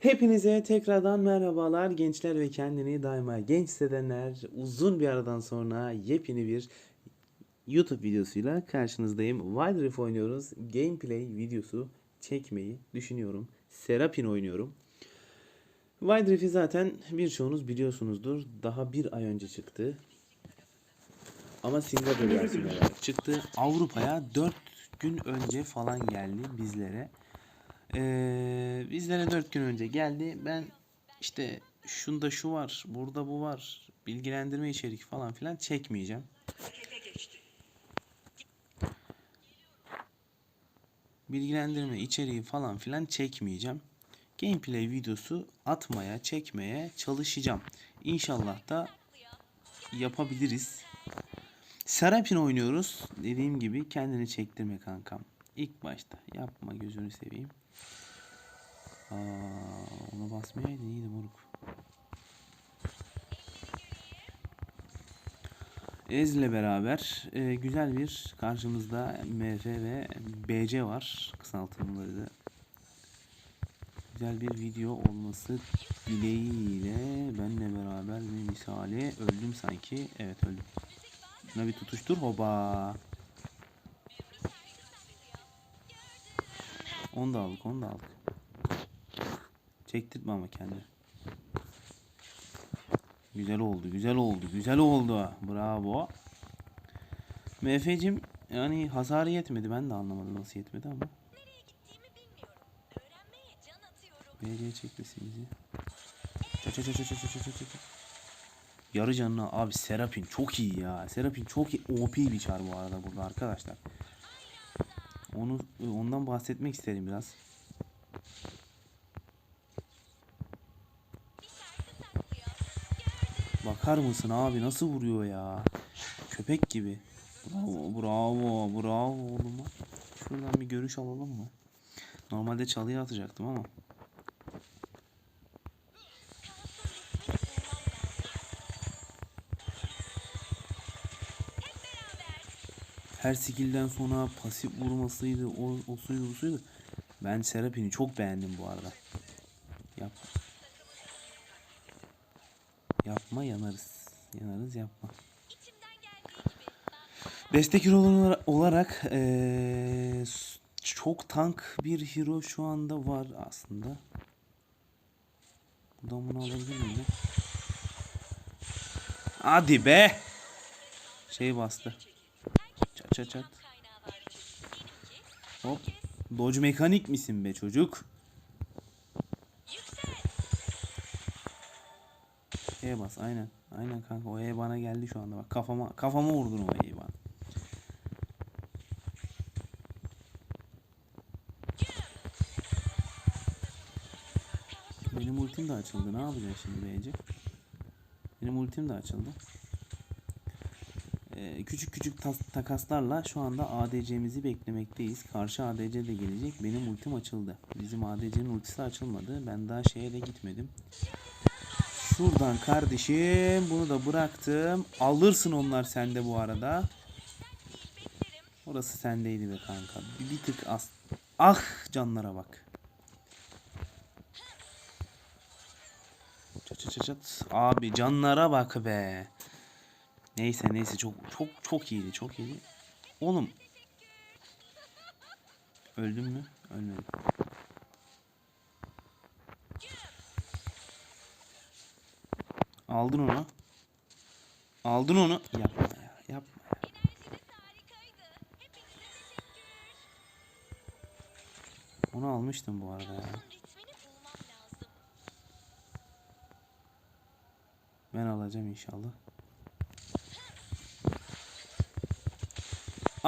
Hepinize tekrardan merhabalar gençler ve kendini daima genç hissedenler. Uzun bir aradan sonra yepyeni bir YouTube videosuyla karşınızdayım. Wild Rift oynuyoruz. Gameplay videosu çekmeyi düşünüyorum. Serapin oynuyorum. Wild Rift'i zaten birçoğunuz biliyorsunuzdur. Daha bir ay önce çıktı. Ama Singapur versiyonu çıktı. Avrupa'ya 4 gün önce falan geldi bizlere. Ee, bizlere 4 gün önce geldi. Ben işte şunda şu var, burada bu var, bilgilendirme içerik falan filan çekmeyeceğim. Bilgilendirme içeriği falan filan çekmeyeceğim. Gameplay videosu atmaya, çekmeye çalışacağım. İnşallah da yapabiliriz. Serapin oynuyoruz. Dediğim gibi kendini çektirme kankam. İlk başta yapma gözünü seveyim. Aa, ona basmayaydın iyiydi moruk. Ez'le beraber e, güzel bir karşımızda MF ve BC var. Kısaltımları da. Güzel bir video olması dileğiyle benle beraber bir misali öldüm sanki. Evet öldüm. Şuna bir tutuştur hoba. Onu da aldık onu da aldık. Çektirtme ama kendini. Güzel oldu, güzel oldu, güzel oldu. Bravo. MF'cim yani hasarı yetmedi. Ben de anlamadım nasıl yetmedi ama. Nereye gittiğimi bilmiyorum. Öğrenmeye can atıyorum. BC çekmesin bizi. Ça ça ça ça ça ça ça ça. Yarı canına abi Serapin çok iyi ya. Serapin çok iyi. OP bir çar bu arada burada arkadaşlar. Onu ondan bahsetmek isterim biraz. Bakar mısın abi nasıl vuruyor ya? Köpek gibi. Bravo, bravo, bravo oğlum. Şuradan bir görüş alalım mı? Normalde çalıya atacaktım ama. Her skill'den sonra pasif vurmasıydı, o, o suydu. Ben Serapin'i çok beğendim bu arada. Yap. Yapma yanarız. Yanarız yapma. Destek hero ola- olarak eee, s- çok tank bir hero şu anda var aslında. Buradan bunu alabilir miyim? Hadi be! Şey bastı. Çat çat. Hop. Dodge mekanik misin be çocuk? E bas aynen. Aynen kanka o E bana geldi şu anda bak kafama kafama vurdun o E'yi bana. Benim ultim de açıldı. Ne yapacağız şimdi Beyci? Benim ultim de açıldı. Ee, küçük küçük takaslarla şu anda ADC'mizi beklemekteyiz. Karşı ADC de gelecek. Benim ultim açıldı. Bizim ADC'nin ultisi açılmadı. Ben daha şeye de gitmedim. Şuradan kardeşim bunu da bıraktım. Alırsın onlar sende bu arada. Orası sendeydi be kanka. Bir, bir tık az. Ah canlara bak. Çat çat çat. Abi canlara bak be. Neyse neyse çok çok çok iyiydi çok iyiydi. Oğlum. Öldün mü? Ölmedim. Aldın onu. Aldın onu. Yapma ya. Yapma ya. Onu almıştım bu arada ya. Ben alacağım inşallah.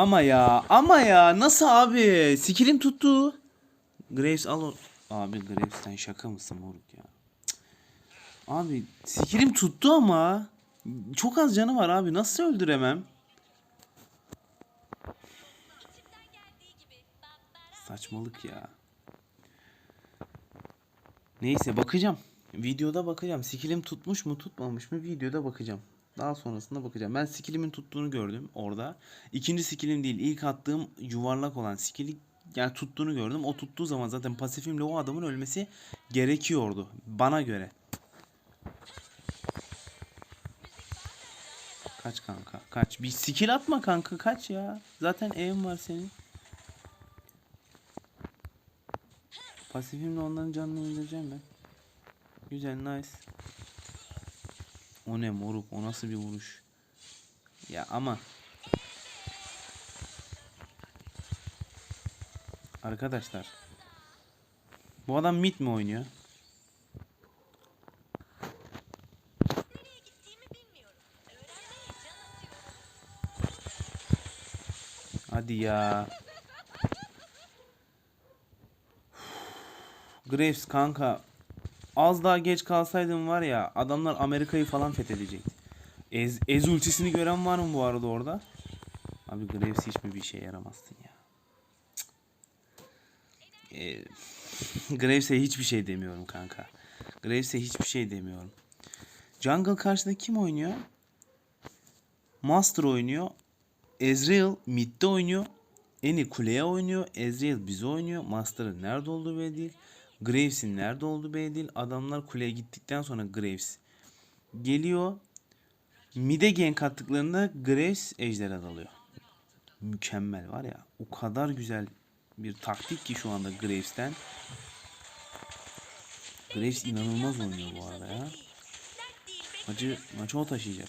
Ama ya, ama ya nasıl abi? Skillim tuttu. Graves al o. Abi Graves sen şaka mısın moruk ya? Cık. Abi skillim tuttu ama çok az canı var abi. Nasıl öldüremem? Saçmalık ya. Neyse bakacağım. Videoda bakacağım. Skillim tutmuş mu tutmamış mı videoda bakacağım. Daha sonrasında bakacağım. Ben skillimin tuttuğunu gördüm orada. İkinci skillim değil. ilk attığım yuvarlak olan skilli yani tuttuğunu gördüm. O tuttuğu zaman zaten pasifimle o adamın ölmesi gerekiyordu bana göre. Kaç kanka kaç. Bir skill atma kanka kaç ya. Zaten evim var senin. Pasifimle onların canını indireceğim ben. Güzel nice. O ne moruk o nasıl bir vuruş. Ya ama. Arkadaşlar. Bu adam mid mi oynuyor? Hadi ya. Graves kanka. Az daha geç kalsaydım var ya adamlar Amerika'yı falan fethedecekti. Ez, Ez ultisini gören var mı bu arada orada? Abi Graves hiç mi bir şey yaramazsın ya? Ee, Graves'e hiçbir şey demiyorum kanka. Graves'e hiçbir şey demiyorum. Jungle karşıda kim oynuyor? Master oynuyor. Ezreal midde oynuyor. Eni kuleye oynuyor. Ezreal bize oynuyor. Master'ın nerede olduğu belli değil. Graves'in nerede olduğu belli değil. Adamlar kuleye gittikten sonra Graves geliyor. Mid'e gank attıklarında Graves ejderha dalıyor. Mükemmel var ya. O kadar güzel bir taktik ki şu anda Graves'ten. Graves inanılmaz oynuyor bu arada ya. Maçı, maçı o taşıyacak.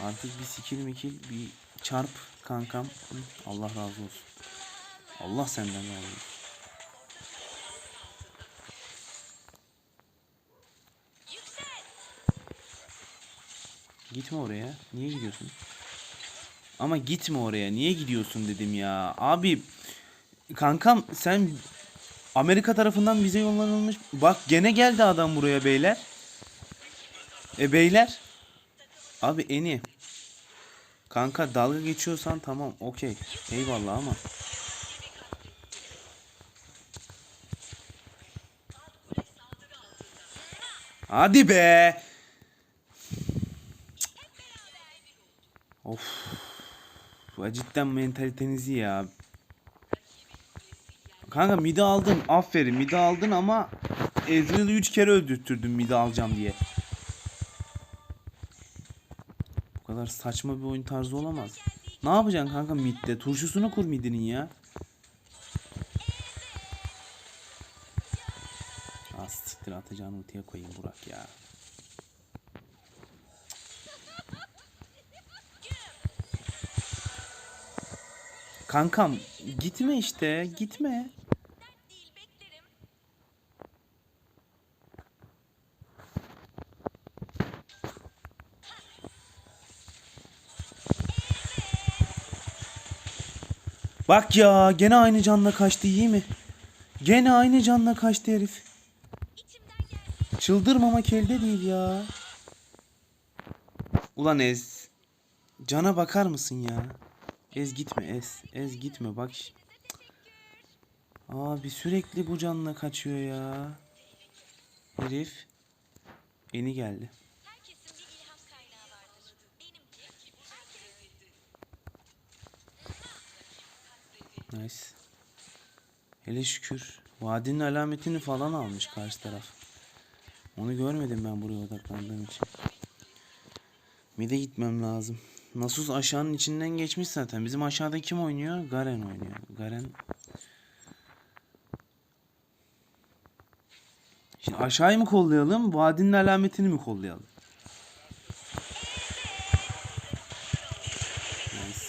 Artık bir skill mikil bir çarp kankam. Allah razı olsun. Allah senden razı olsun. Gitme oraya. Niye gidiyorsun? Ama gitme oraya. Niye gidiyorsun dedim ya. Abi kankam sen Amerika tarafından bize yollanılmış. Bak gene geldi adam buraya beyler. E beyler. Abi eni. Kanka dalga geçiyorsan tamam okey. Eyvallah ama. Hadi be. Of. Bu cidden mentalitenizi ya. Kanka midi aldın. Aferin midi aldın ama Ezreal'ı 3 kere öldürttürdün midi alacağım diye. Bu kadar saçma bir oyun tarzı olamaz. Ne yapacaksın kanka midde? Turşusunu kur midinin ya. Siktir atacağını ultiye koyayım Burak ya. Kankam gitme işte gitme. Bak ya gene aynı canla kaçtı iyi mi? Gene aynı canla kaçtı herif. Çıldırmamak elde değil ya. Ulan Ez. Cana bakar mısın ya? Ez gitme Ez. Ez gitme bak. Abi sürekli bu canla kaçıyor ya. Herif. Yeni geldi. Nice. Hele şükür. Vadinin alametini falan almış karşı taraf. Onu görmedim ben buraya odaklandığım için. Mide gitmem lazım. Nasus aşağının içinden geçmiş zaten. Bizim aşağıda kim oynuyor? Garen oynuyor. Garen... Şimdi aşağıyı mı kollayalım? Vadinin alametini mi kollayalım? Nice.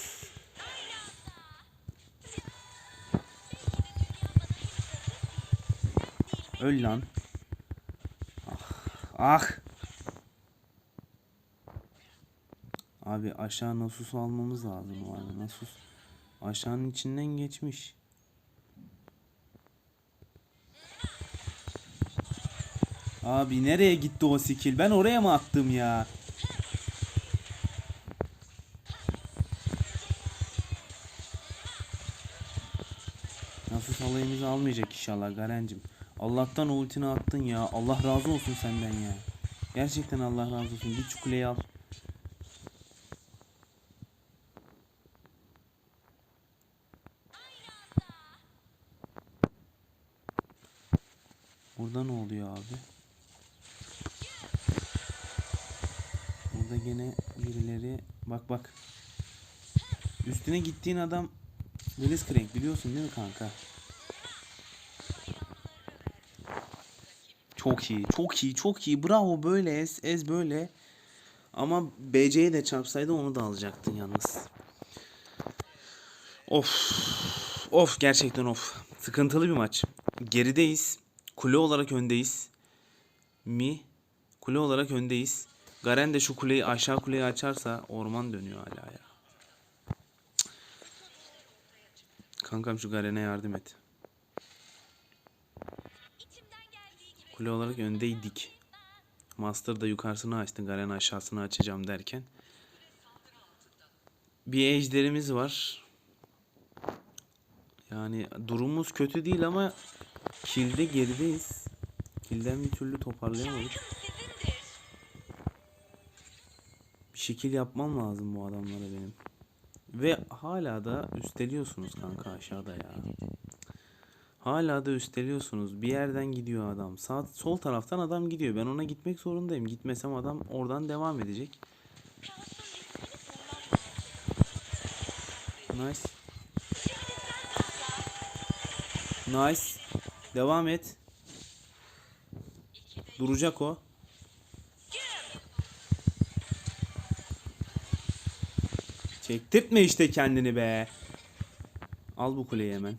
Öl lan. Ah. Abi aşağı Nasus'u almamız lazım arada. Nasus aşağının içinden geçmiş. Abi nereye gitti o skill? Ben oraya mı attım ya? Nasus alayımızı almayacak inşallah Garencim. Allah'tan ultini attın ya. Allah razı olsun senden ya. Gerçekten Allah razı olsun. Git şu al. Burada ne oluyor abi? Burada gene birileri bak bak. Üstüne gittiğin adam Blitzcrank biliyorsun değil mi kanka? Çok iyi, çok iyi, çok iyi. Bravo böyle ez, ez böyle. Ama BC'ye de çarpsaydı onu da alacaktın yalnız. Of. Of gerçekten of. Sıkıntılı bir maç. Gerideyiz. Kule olarak öndeyiz. Mi? Kule olarak öndeyiz. Garen de şu kuleyi aşağı kuleyi açarsa orman dönüyor hala ya. Kankam şu Garen'e yardım et. Kule olarak öndeydik. Master da yukarısını açtı. Garen aşağısını açacağım derken. Bir ejderimiz var. Yani durumumuz kötü değil ama kilde gerideyiz. Kilden bir türlü toparlayamadık. Bir şekil yapmam lazım bu adamlara benim. Ve hala da üsteliyorsunuz kanka aşağıda ya. Hala da üsteliyorsunuz. Bir yerden gidiyor adam. Sağ sol taraftan adam gidiyor. Ben ona gitmek zorundayım. Gitmesem adam oradan devam edecek. Nice. Nice. Devam et. Duracak o. Çektirtme işte kendini be. Al bu kuleyi hemen.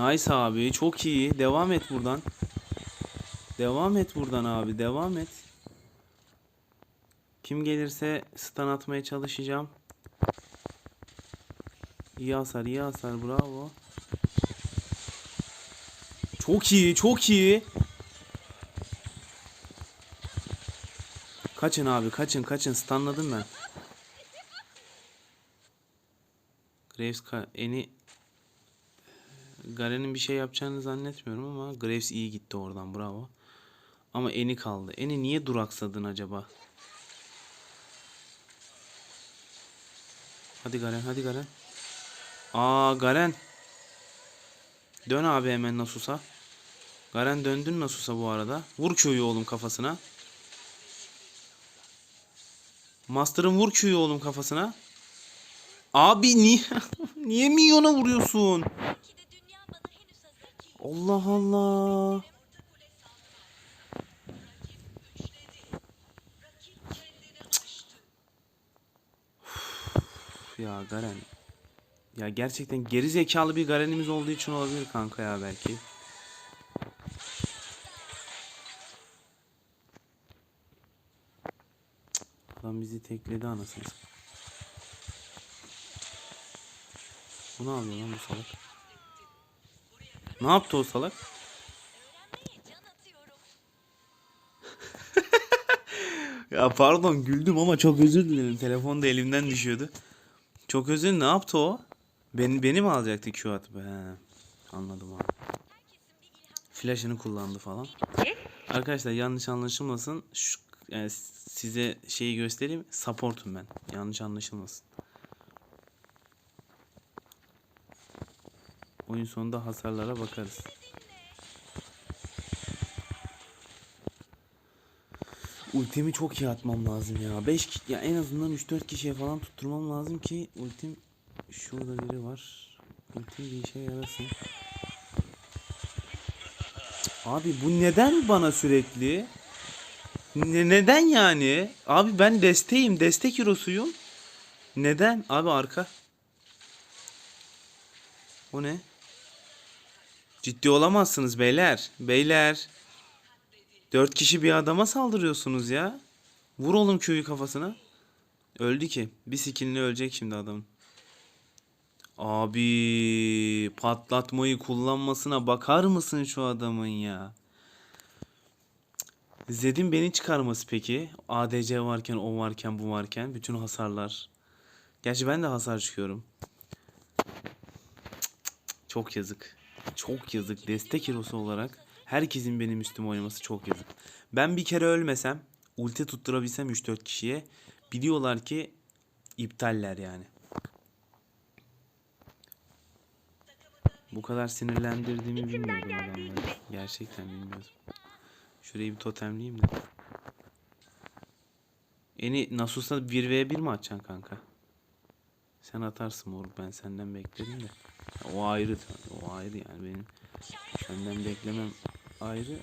Nice abi çok iyi. Devam et buradan. Devam et buradan abi devam et. Kim gelirse stun atmaya çalışacağım. İyi hasar iyi hasar bravo. Çok iyi çok iyi. Kaçın abi kaçın kaçın stunladım ben. Graves eni Garen'in bir şey yapacağını zannetmiyorum ama Graves iyi gitti oradan bravo. Ama Eni kaldı. Eni niye duraksadın acaba? Hadi Garen hadi Garen. Aa Garen. Dön abi hemen Nasus'a. Garen döndün Nasus'a bu arada. Vur Q'yu oğlum kafasına. Master'ın vur Q'yu oğlum kafasına. Abi niye niye minyona vuruyorsun? Allah Allah. Ya Garen. Ya gerçekten geri zekalı bir Garen'imiz olduğu için olabilir kanka ya belki. Adam bizi tekledi anasını. Bu ne yapıyor lan bu salak? Ne yaptı o salak? Ya pardon güldüm ama çok özür dilerim. Telefon da elimden düşüyordu. Çok özür ne yaptı o? Beni, beni mi alacaktı Q atıp? He. Anladım abi. Flash'ını kullandı falan. Arkadaşlar yanlış anlaşılmasın. Şu, yani size şeyi göstereyim. Support'um ben. Yanlış anlaşılmasın. Oyun sonunda hasarlara bakarız. Ultimi çok iyi atmam lazım ya. 5 ya en azından 3-4 kişiye falan tutturmam lazım ki ultim şurada biri var. Ultim bir işe yarasın. Abi bu neden bana sürekli? Ne, neden yani? Abi ben desteğim, destek hero'suyum. Neden? Abi arka. O ne? Ciddi olamazsınız beyler. Beyler. Dört kişi bir adama saldırıyorsunuz ya. Vur oğlum köyü kafasına. Öldü ki. Bir skillini ölecek şimdi adamın. Abi patlatmayı kullanmasına bakar mısın şu adamın ya? Zed'in beni çıkarması peki. ADC varken, o varken, bu varken. Bütün hasarlar. Gerçi ben de hasar çıkıyorum. Çok yazık. Çok yazık. Destek hero'su olarak herkesin benim üstüme oynaması çok yazık. Ben bir kere ölmesem, ulti tutturabilsem 3-4 kişiye biliyorlar ki iptaller yani. Bu kadar sinirlendirdiğimi bilmiyordum adamları. Gerçekten bilmiyordum. Şurayı bir totemleyeyim de. Eni Nasus'a 1v1 mi atacaksın kanka? Sen atarsın moruk ben senden beklerim de. O ayrı o ayrı yani benim senden beklemem ayrı.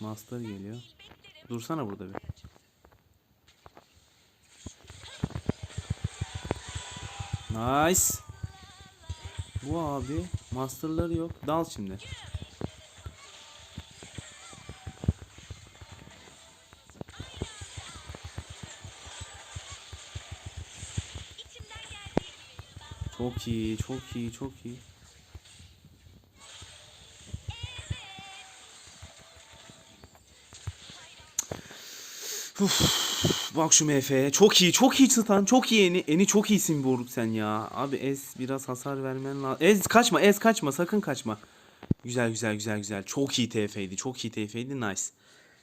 Master geliyor. Dursana burada bir. Nice. Bu abi masterları yok. Dal şimdi. Çok iyi, çok iyi, çok iyi. Uf, bak şu MF'ye. Çok iyi, çok iyi Stan. Çok iyi Eni. Eni çok iyisin Boruk sen ya. Abi Ez biraz hasar vermen lazım. Ez kaçma, Ez kaçma. Sakın kaçma. Güzel, güzel, güzel, güzel. Çok iyi TF'ydi. Çok iyi TF'ydi. Nice.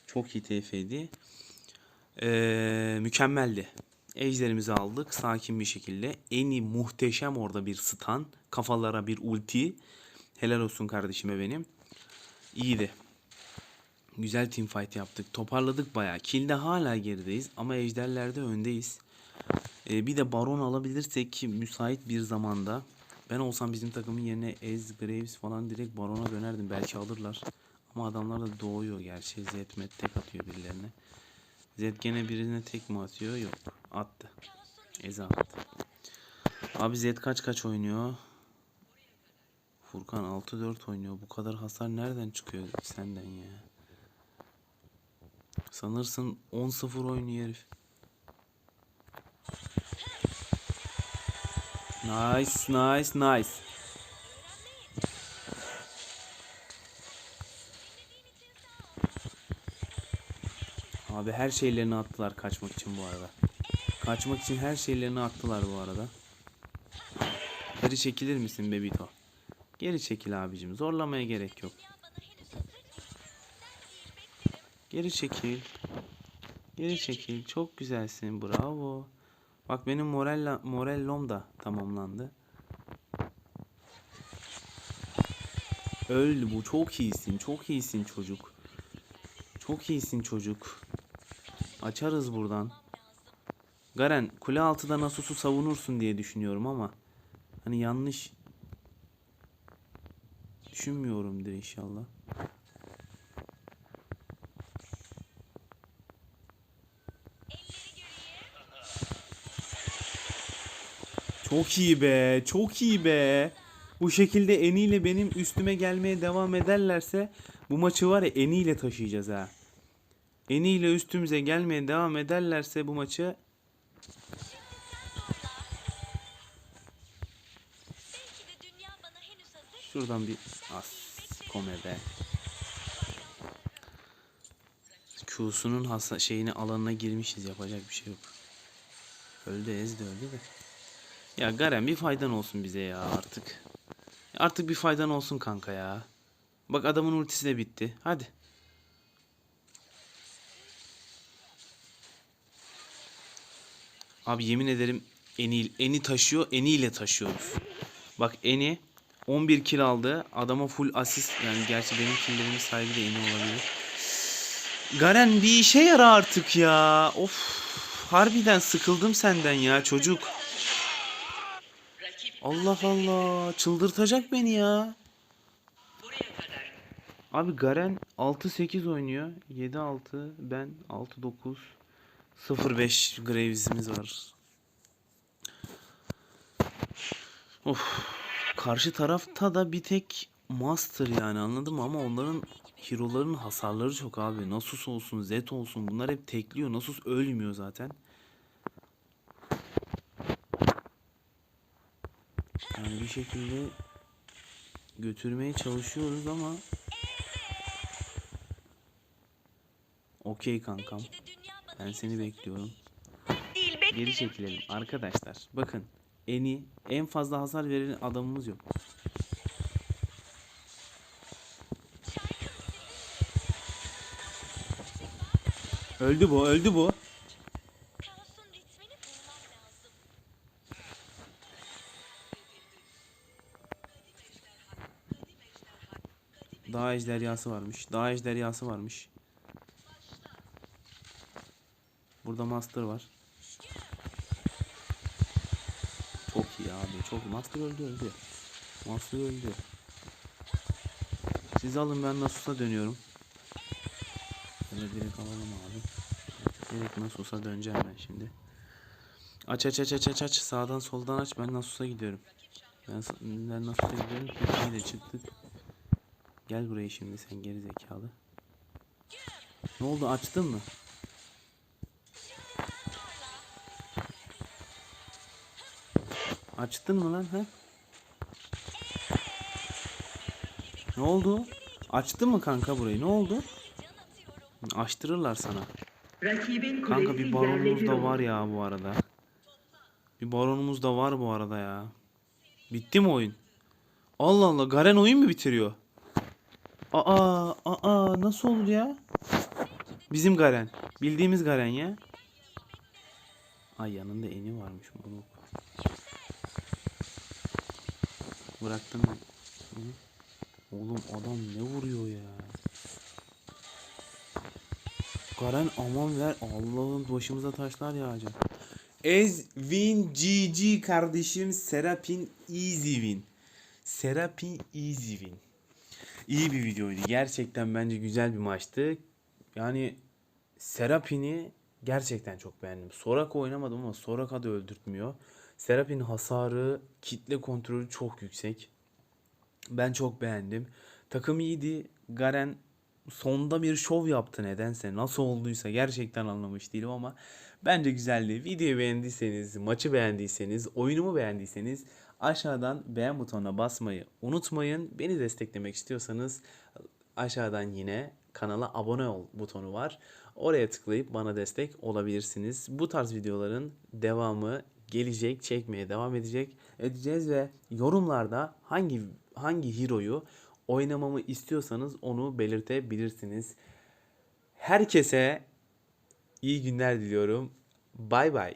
Çok iyi TF'ydi. Ee, mükemmeldi. Ejderimizi aldık sakin bir şekilde. Eni muhteşem orada bir stun. Kafalara bir ulti. Helal olsun kardeşime benim. İyiydi. Güzel team fight yaptık. Toparladık bayağı. Kill'de hala gerideyiz ama ejderlerde öndeyiz. Ee, bir de baron alabilirsek ki müsait bir zamanda. Ben olsam bizim takımın yerine Ez, Graves falan direkt barona dönerdim. Belki alırlar. Ama adamlar da doğuyor gerçi. Zetmet tek atıyor birilerine. Zed gene birine tek mi atıyor? Yok. Attı. Eza attı. Abi Zed kaç kaç oynuyor? Furkan 6-4 oynuyor. Bu kadar hasar nereden çıkıyor senden ya? Sanırsın 10-0 oynuyor herif. Nice, nice, nice. Abi her şeylerini attılar kaçmak için bu arada. Kaçmak için her şeylerini attılar bu arada. Geri çekilir misin Bebito? Geri çekil abicim. Zorlamaya gerek yok. Geri çekil. Geri çekil. Çok güzelsin. Bravo. Bak benim moral morellom da tamamlandı. Öldü bu. Çok iyisin. Çok iyisin çocuk. Çok iyisin çocuk. Açarız buradan. Garen kule altıda Nasus'u savunursun diye düşünüyorum ama hani yanlış düşünmüyorumdur inşallah. Çok iyi be, çok iyi be. Bu şekilde Eni ile benim üstüme gelmeye devam ederlerse bu maçı var ya Eni ile taşıyacağız ha. Eni ile üstümüze gelmeye devam ederlerse bu maçı şuradan bir as kome be. Q'sunun hasa şeyine alanına girmişiz yapacak bir şey yok. Öldü Ez de öldü de. Ya Garen bir faydan olsun bize ya artık. Artık bir faydan olsun kanka ya. Bak adamın ultisi de bitti. Hadi. Abi yemin ederim Eni, Eni taşıyor. Eni ile taşıyoruz. Bak Eni 11 kill aldı. Adama full asist. Yani gerçi benim killerimin sahibi de Eni olabilir. Garen bir işe yara artık ya. Of. Harbiden sıkıldım senden ya çocuk. Allah Allah. Çıldırtacak beni ya. Abi Garen 6-8 oynuyor. 7-6 ben 6-9 0-5 Graves'imiz var. Of. Karşı tarafta da bir tek Master yani anladın mı? Ama onların hero'ların hasarları çok abi. Nasus olsun, Zed olsun bunlar hep tekliyor. Nasus ölmüyor zaten. Yani bir şekilde götürmeye çalışıyoruz ama Okey kankam. Ben seni bekliyorum. Değil. Geri çekilelim arkadaşlar. Bakın en iyi, en fazla hasar veren adamımız yok. Öldü bu, öldü bu. Dağ ejderhası varmış. Dağ ejderhası varmış. Burada master var. Çok iyi abi. Çok master öldü öldü. Master öldü. Siz alın ben Nasus'a dönüyorum. Böyle direkt alalım abi. Direkt Nasus'a döneceğim ben şimdi. Aç aç aç aç aç aç. Sağdan soldan aç. Ben Nasus'a gidiyorum. Ben, ben Nasus'a gidiyorum. Türkiye'ye de çıktık. Gel buraya şimdi sen geri zekalı. Ne oldu açtın mı? Açtın mı lan ha? Ne oldu? Açtın mı kanka burayı? Ne oldu? Açtırırlar sana. Kanka bir baronumuz da var ya bu arada. Bir baronumuz da var bu arada ya. Bitti mi oyun? Allah Allah Garen oyun mu bitiriyor? Aa aa nasıl oldu ya? Bizim Garen. Bildiğimiz Garen ya. Ay yanında eni varmış moruk. Bıraktım. Oğlum adam ne vuruyor ya? Garen aman ver. Allah'ım başımıza taşlar yağacak. Ezvin GG kardeşim Serapin Easy Win. Serapin Easy Win. İyi bir videoydu. Gerçekten bence güzel bir maçtı. Yani Serapin'i gerçekten çok beğendim. Soraka oynamadım ama Soraka da öldürtmüyor. Serapin hasarı, kitle kontrolü çok yüksek. Ben çok beğendim. Takım iyiydi. Garen sonda bir şov yaptı nedense. Nasıl olduysa gerçekten anlamış değilim ama bence güzeldi. Videoyu beğendiyseniz, maçı beğendiyseniz, oyunumu beğendiyseniz aşağıdan beğen butonuna basmayı unutmayın. Beni desteklemek istiyorsanız aşağıdan yine kanala abone ol butonu var. Oraya tıklayıp bana destek olabilirsiniz. Bu tarz videoların devamı gelecek, çekmeye devam edecek edeceğiz ve yorumlarda hangi hangi hero'yu oynamamı istiyorsanız onu belirtebilirsiniz. Herkese iyi günler diliyorum. Bay bay.